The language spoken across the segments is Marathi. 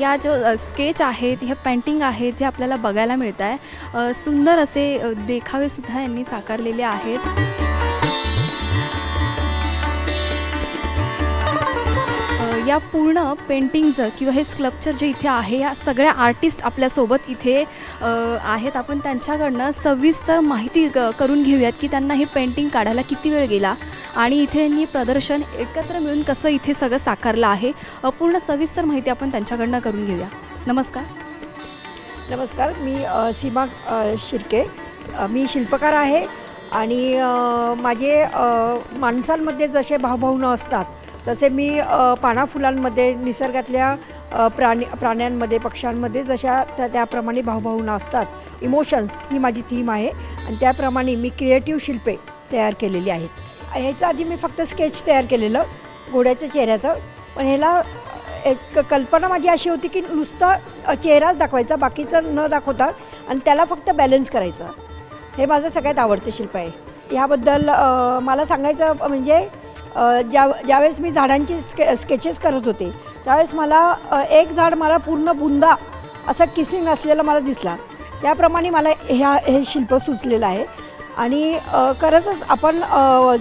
या जो स्केच आहेत ह्या पेंटिंग आहेत जे आपल्याला बघायला मिळत आहे अ, सुंदर असे देखावेसुद्धा यांनी साकारलेले आहेत. या पूर्ण पेंटिंगचं किंवा हे स्कल्पचर जे इथे आहे या सगळ्या आर्टिस्ट आपल्यासोबत इथे आहेत. आपण त्यांच्याकडनं सविस्तर माहिती ग करून घेऊयात की त्यांना हे पेंटिंग काढायला किती वेळ गेला आणि इथे यांनी प्रदर्शन एकत्र मिळून कसं इथे सगळं साकारलं आहे. पूर्ण सविस्तर माहिती आपण त्यांच्याकडनं करून घेऊया. नमस्कार. नमस्कार. मी सीमा शिर्के. मी शिल्पकार आहे आणि माझे माणसांमध्ये जसे भावभावना असतात तसे मी पानाफुलांमध्ये निसर्गातल्या प्राणी प्राण्यांमध्ये पक्ष्यांमध्ये जशा त्या त्याप्रमाणे भावभावना असतात इमोशन्स ही माझी थीम आहे. आणि त्याप्रमाणे मी क्रिएटिव्ह शिल्पे तयार केलेली आहेत. ह्याच्या आधी मी फक्त स्केच तयार केलेलं घोड्याच्या चेहऱ्याचं. पण ह्याला एक कल्पना माझी अशी होती की नुसता चेहराच दाखवायचा बाकीचं न दाखवता आणि त्याला फक्त बॅलन्स करायचं. हे माझं सगळ्यात आवडतं शिल्प आहे. ह्याबद्दल मला सांगायचं म्हणजे ज्या ज्यावेळेस मी झाडांची स्के स्केचेस करत होते त्यावेळेस मला एक झाड मला पूर्ण बुंदा असं किसिंग असलेला मला दिसला. त्याप्रमाणे मला ह्या हे शिल्प सुचलेलं आहे. आणि खरंचच आपण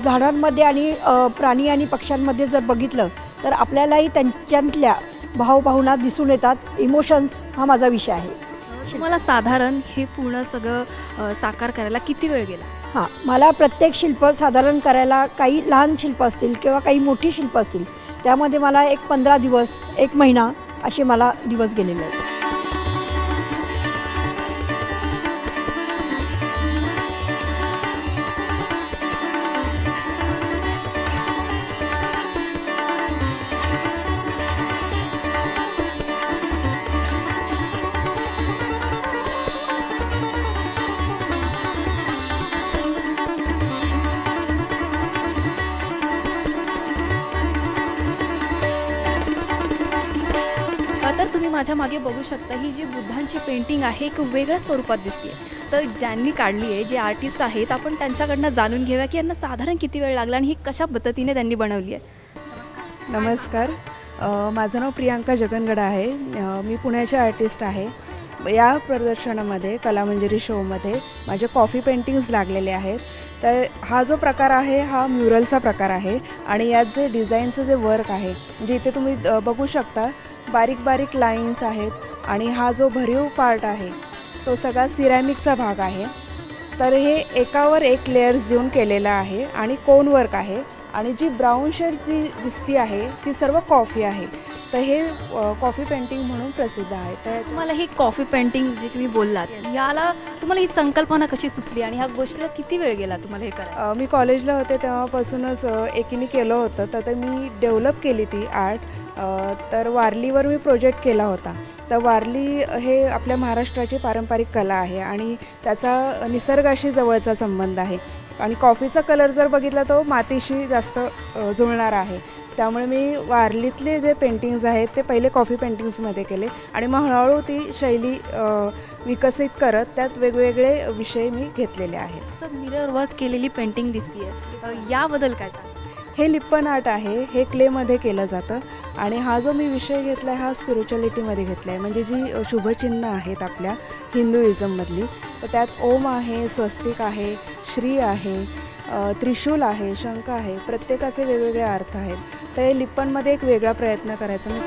झाडांमध्ये आणि प्राणी आणि पक्ष्यांमध्ये जर बघितलं तर आपल्यालाही त्यांच्यातल्या भावभावना दिसून येतात. इमोशन्स हा माझा विषय आहे. मला साधारण हे पूर्ण सगळं साकार करायला किती वेळ गेला? हां मला प्रत्येक शिल्प साधारण करायला काही लहान शिल्प असतील किंवा काही मोठी शिल्प असतील त्यामध्ये मला एक पंधरा दिवस एक महिना असे मला दिवस गेलेले आहेत. माझ्या मागे बघू शकता ही जी बुद्धांची पेंटिंग आहे एक वेगळ्या स्वरूपात दिसते तर ज्यांनी काढली आहे जे आर्टिस्ट आहेत आपण त्यांच्याकडनं जाणून घेऊया की यांना साधारण किती वेळ लागला आणि ही कशा पद्धतीने त्यांनी बनवली आहे. नमस्कार. माझं नाव प्रियांका जगनगड आहे. मी पुण्याचे आर्टिस्ट आहे. या प्रदर्शनामध्ये कलामंजरी शोमध्ये माझे कॉफी पेंटिंग्स लागलेले आहेत. तर हा जो प्रकार आहे हा म्युरलचा प्रकार आहे आणि यात जे डिझाईनचं जे वर्क आहे म्हणजे इथे तुम्ही बघू शकता बारीक बारीक लाईन्स आहेत आणि हा जो भरीव पार्ट आहे तो सगळा सिरॅमिकचा भाग आहे. तर हे एकावर एक लेयर्स देऊन केलेलं आहे आणि कोन वर्क आहे आणि जी ब्राऊन शेड जी दिसती आहे ती सर्व कॉफी आहे. तर हे कॉफी पेंटिंग म्हणून प्रसिद्ध आहे. तर तुम्हाला ही कॉफी पेंटिंग जी तुम्ही बोललात याला तुम्हाला ही संकल्पना कशी सुचली आणि ह्या गोष्टीला किती वेळ गेला तुम्हाला हे अ, मी कॉलेजला होते तेव्हापासूनच एकीने केलं होतं. तर मी डेव्हलप केली ती आर्ट तर वारलीवर मी प्रोजेक्ट केला होता. तर वारली हे आपल्या महाराष्ट्राची पारंपरिक कला आहे आणि त्याचा निसर्गाशी जवळचा संबंध आहे. आणि कॉफीचा कलर जर बघितला तो मातीशी जास्त जुळणार आहे. त्यामुळे मी वारलीतले जे पेंटिंग्ज आहेत ते पहिले कॉफी पेंटिंग्समध्ये केले आणि मग हळूहळू ती शैली विकसित करत त्यात वेगवेगळे विषय मी घेतलेले आहेत. मिरर वर्क केलेली पेंटिंग दिसते याबद्दल काय सांग हे लिप्पन आर्ट आहे हे क्लेमध्ये केलं जातं. आणि हा जो मी विषय घेतला आहे हा स्पिरिच्युअलिटीमध्ये घेतला आहे म्हणजे जी शुभचिन्ह आहेत आपल्या हिंदुइझममधली तर त्यात ओम आहे स्वस्तिक आहे श्री आहे त्रिशूल आहे शंख आहे प्रत्येकाचे वेगवेगळे अर्थ आहेत. तर हे लिप्पनमध्ये एक वेगळा प्रयत्न करायचा मी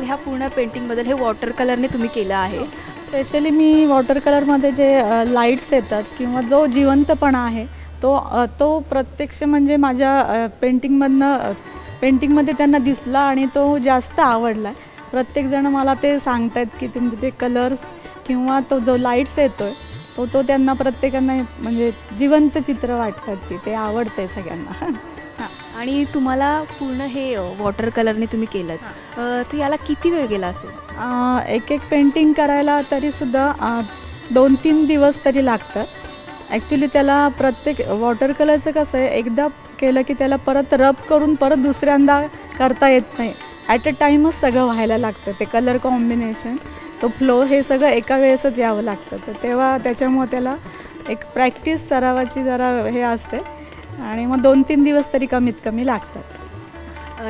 सांगाल ह्या पूर्ण पेंटिंगबद्दल हे वॉटर कलरने तुम्ही केलं आहे. स्पेशली मी वॉटर कलरमध्ये जे लाईट्स येतात किंवा जो जिवंतपणा आहे तो तो प्रत्यक्ष म्हणजे माझ्या पेंटिंगमधनं पेंटिंगमध्ये त्यांना दिसला आणि तो जास्त आवडला. प्रत्येकजण मला ते सांगतायत की तुमचे ते कलर्स किंवा तो जो लाईट्स येतो आहे तो तो त्यांना प्रत्येकांना म्हणजे जिवंत चित्र वाटतात की ते आवडतं आहे सगळ्यांना. आणि तुम्हाला पूर्ण हे वॉटर कलरने तुम्ही केलं तर याला किती वेळ गेला असेल? एक एक पेंटिंग करायला तरीसुद्धा दोन तीन दिवस तरी लागतात. ॲक्च्युली त्याला प्रत्येक वॉटर कलरचं कसं आहे एकदा केलं की त्याला परत रब करून परत दुसऱ्यांदा करता येत नाही. ॲट अ टाईमच सगळं व्हायला लागतं ते कलर कॉम्बिनेशन तो फ्लो हे सगळं एका वेळेसच यावं लागतं. तर तेव्हा त्याच्यामुळं त्याला एक प्रॅक्टिस सरावाची जरा हे असते. आणि मग दोन तीन दिवस तरी कमीत कमी लागतात.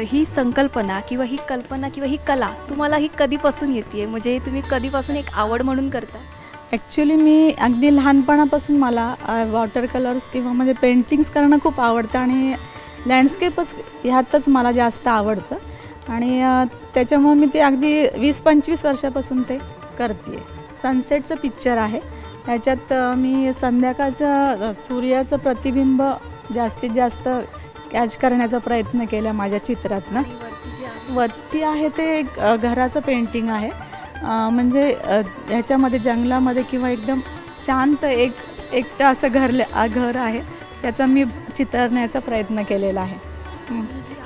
ही संकल्पना किंवा ही कल्पना किंवा ही कला तुम्हाला ही कधीपासून येते म्हणजे तुम्ही कधीपासून एक आवड म्हणून करता? ॲक्च्युली मी अगदी लहानपणापासून मला वॉटर कलर्स किंवा म्हणजे पेंटिंग्स करणं खूप आवडतं आणि लँडस्केपच ह्यातच मला जास्त आवडतं. आणि त्याच्यामुळे मी ते अगदी वीस पंचवीस वर्षापासून ते करते सनसेटचं पिक्चर आहे. ह्याच्यात अ, मी संध्याकाळचं सूर्याचं प्रतिबिंब जास्तीत जास्त कॅच करण्याचा प्रयत्न केला माझ्या चित्रातनं. वरती आहे ते एक घराचं पेंटिंग आहे. म्हणजे ह्याच्यामध्ये जंगलामध्ये किंवा एकदम शांत एक एकटं असं घर घर आहे. त्याचा मी चित्रण्याचा प्रयत्न केलेला आहे.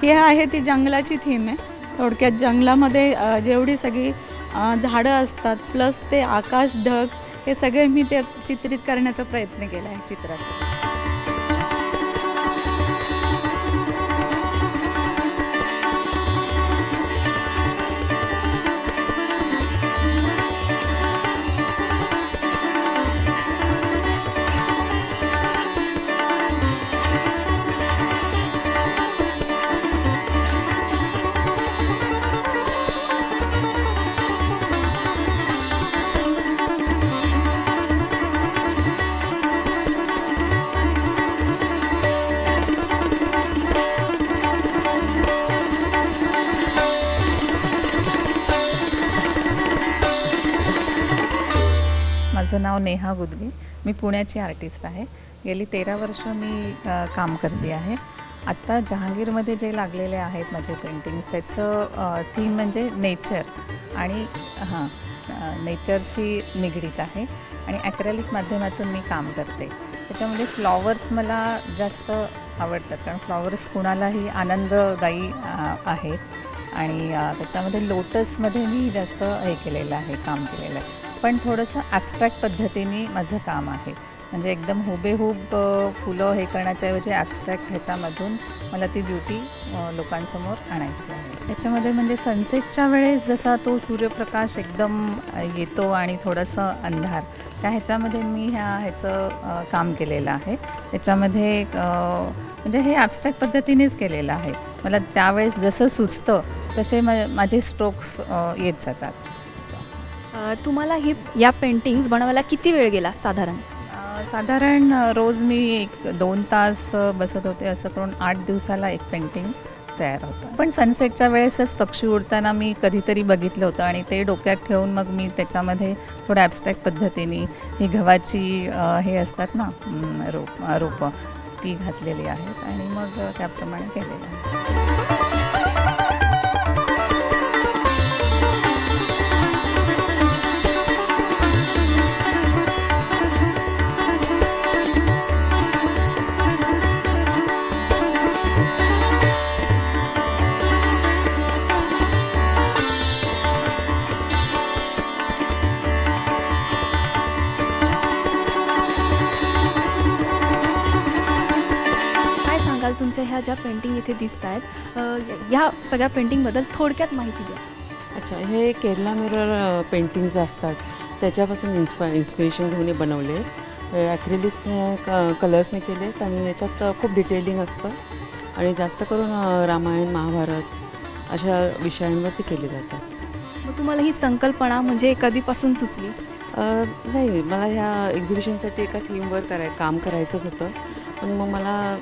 हे आहे ती जंगलाची थीम आहे. थोडक्यात जंगलामध्ये जेवढी सगळी झाडं असतात प्लस ते आकाश ढग हे सगळे मी ते चित्रित करण्याचा प्रयत्न केला आहे चित्रात. माझं नाव नेहा गुदगे. मी पुण्याची आर्टिस्ट आहे. गेली तेरा वर्ष मी काम करते आहे. आत्ता जहांगीरमध्ये जे लागलेले आहेत माझे पेंटिंग्स त्याचं थीम म्हणजे नेचर आणि हां नेचरशी निगडीत आहे. आणि ॲक्रेलिक माध्यमातून मी काम करते. त्याच्यामध्ये फ्लॉवर्स मला जास्त आवडतात. कारण फ्लॉवर्स कुणालाही आनंददायी आहेत. आणि त्याच्यामध्ये लोटसमध्ये मी जास्त हे केलेलं आहे काम केलेलं आहे. पण थोडंसं ॲबस्ट्रॅक्ट पद्धतीने माझं काम आहे. म्हणजे एकदम हुबेहूब फुलं हे करण्याच्याऐवजी ॲबस्ट्रॅक्ट ह्याच्यामधून मला ती ब्युटी लोकांसमोर आणायची आहे. त्याच्यामध्ये म्हणजे सनसेटच्या वेळेस जसा तो सूर्यप्रकाश एकदम येतो आणि थोडंसं अंधार त्या ह्याच्यामध्ये मी ह्या ह्याचं काम केलेलं आहे. त्याच्यामध्ये म्हणजे हे ॲबस्ट्रॅक्ट पद्धतीनेच केलेलं आहे. मला त्यावेळेस जसं सुचतं तसे म माझे स्ट्रोक्स येत जातात. तुम्हाला ही या पेंटिंग्स बनवायला किती वेळ गेला साधारण? साधारण रोज मी एक दोन तास बसत होते असं करून आठ दिवसाला एक पेंटिंग तयार होतं. पण सनसेटच्या वेळेसच पक्षी उडताना मी कधीतरी बघितलं होतं आणि ते डोक्यात ठेवून मग मी त्याच्यामध्ये थोडं ॲबस्ट्रॅक्ट पद्धतीने ही गव्हाची हे असतात ना रोप रोपं ती घातलेली आहेत आणि मग त्याप्रमाणे केलेलं आहे. ह्या ज्या पेंटिंग इथे दिसत आहेत ह्या सगळ्या पेंटिंगबद्दल थोडक्यात माहिती द्या. अच्छा हे केरला मिरर पेंटिंग्ज असतात. त्याच्यापासून इन्स्पा इन्स्पिरेशन घेऊन हे बनवले. ॲक्रिलिक कलर्सने केलेत आणि याच्यात खूप डिटेलिंग असतं. आणि जास्त करून रामायण महाभारत अशा विषयांवरती केले जातात. मग तुम्हाला ही संकल्पना म्हणजे कधीपासून सुचली? नाही मला ह्या एक्झिबिशनसाठी एका थीमवर कराय काम करायचंच होतं. पण मग मला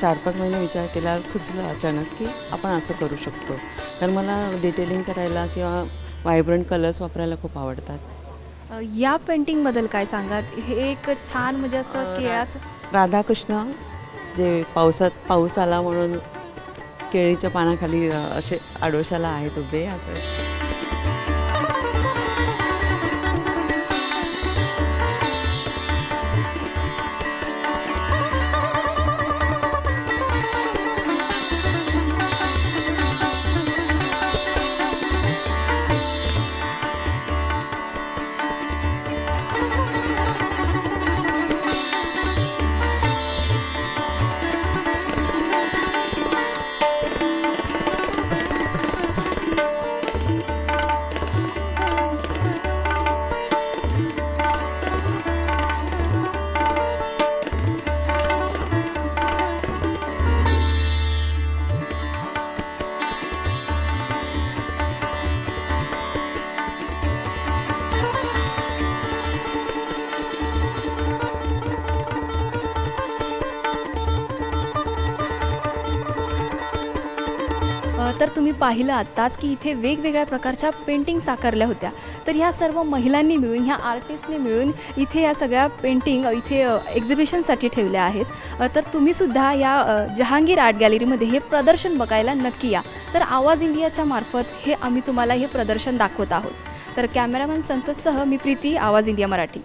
चार पाच महिने विचार केला सुचलं अचानक की आपण असं करू शकतो. कारण मला डिटेलिंग करायला किंवा व्हायब्रंट कलर्स वापरायला खूप आवडतात. या पेंटिंगबद्दल काय सांगात हे एक छान म्हणजे असं केळाचं राधाकृष्ण जे पावसात पाऊस आला म्हणून केळीच्या पानाखाली असे आडोशाला आहेत उभे असं. तर तुम्ही पाहिलं आत्ताच की इथे वेगवेगळ्या प्रकारच्या पेंटिंग साकारल्या होत्या. तर ह्या सर्व महिलांनी मिळून ह्या आर्टिस्टने मिळून इथे या सगळ्या पेंटिंग इथे एक्झिबिशनसाठी ठेवल्या आहेत. तर तुम्हीसुद्धा या जहांगीर आर्ट गॅलरीमध्ये हे प्रदर्शन बघायला नक्की या. तर आवाज इंडियाच्या मार्फत हे आम्ही तुम्हाला हे प्रदर्शन दाखवत आहोत. तर कॅमेरामॅन संतोषसह मी प्रीती आवाज इंडिया मराठी.